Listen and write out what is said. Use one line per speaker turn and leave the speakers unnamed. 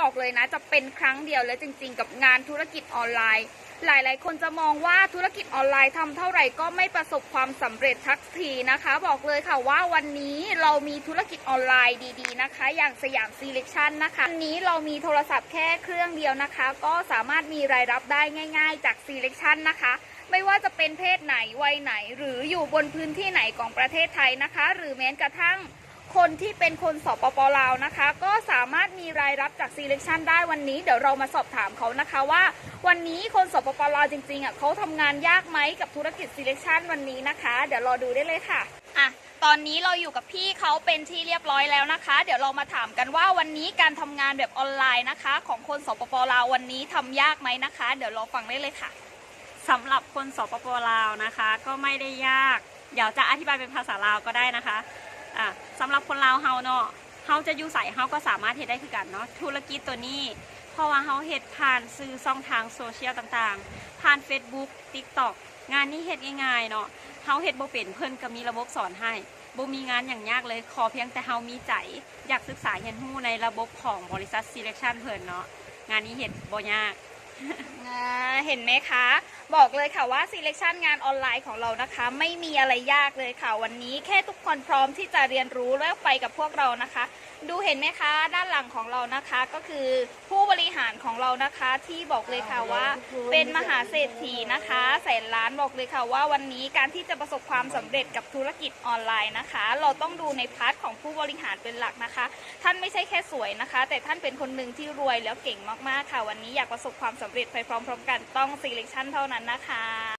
บอกเลยนะ จะเป็นครั้งเดียวและจริง ๆ กับงานธุรกิจออนไลน์ หลายๆ คนจะมองว่าธุรกิจออนไลน์ทำเท่าไหร่ก็ไม่ประสบความสำเร็จทักทีนะคะ บอกเลยค่ะว่าวันนี้เรามีธุรกิจออนไลน์ดีๆนะคะ อย่างสยามซีเล็กชันนะคะวันนี้เรามีโทรศัพท์แค่เครื่องเดียวนะคะ ก็สามารถมีรายรับได้ง่าย ๆ จากซีเล็กชันนะคะไม่ว่าจะเป็นเพศไหนวัยไหน หรืออยู่บนพื้นที่ไหนของประเทศไทยนะคะ หรือแม้กระทั่ง คนที่เป็นคนสปปลาวนะคะ ก็สามารถมีรายรับจาก selection ได้วันนี้ เดี๋ยวเรามาสอบถามเขานะคะว่า วันนี้คนสปปลาวจริงๆอะเขาทำงานยากไหมกับธุรกิจ selection วันนี้นะคะ เดี๋ยวรอดูได้เลยค่ะอะตอนนี้เราอยู่กับพี่เขาเป็นที่เรียบร้อยแล้วนะคะ เดี๋ยวเรามาถามกันว่าวันนี้การทำงานแบบออนไลน์นะคะ ของคนสปปลาววันนี้ทำยากไหมนะคะ เดี๋ยวเราฟังได้เลยค่ะ
สำหรับคนสปปลาวนะคะ ก็ไม่ได้ยาก เดี๋ยวจะอธิบายเป็นภาษาลาวก็ได้นะคะอะสำหรับคนลาวเฮาเนาะเฮาจะอยู่ใส่เฮาก็สามารถเฮ็ดได้คือกันเนาะธุรกิจตัวนี้ เพราะว่าเฮาเฮ็ดผ่านสื่อช่องทางโซเชียลต่างๆ ผ่าน Facebook TikTok งานนี้เฮ็ดง่ายๆเนาะเฮาเฮ็ดบ่เป็นเพิ่นก็มีระบบสอนให้บ่มีงานอย่างยากเลยขอเพียงแต่เฮามีใจอยากศึกษาเรียนรู้ในระบบของบริษัท Selection เพิ่นเนาะงานนี้เฮ็ดบ่ยาก
เห็นไหมคะ บอกเลยค่ะว่า selection งานออนไลน์ของเรานะคะ ไม่มีอะไรยากเลยค่ะ วันนี้แค่ทุกคนพร้อมที่จะเรียนรู้และไปกับพวกเรานะคะ ดูเห็นไหมคะด้านหลังของเรานะคะก็คือผู้บริหารของเรานะคะที่บอกเลยค่ะว่า เป็นมหาเศรษฐีนะคะ แสนล้านบอกเลยค่ะว่าวันนี้การที่จะประสบความสำเร็จกับธุรกิจออนไลน์นะคะ เราต้องดูในพาร์ทของผู้บริหารเป็นหลักนะคะ ท่านไม่ใช่แค่สวยนะคะ แต่ท่านเป็นคนหนึ่งที่รวยแล้วเก่งมากๆค่ะ วันนี้อยากประสบความสำเร็จไปพร้อมๆกันต้อง selection เท่านั้นนะคะ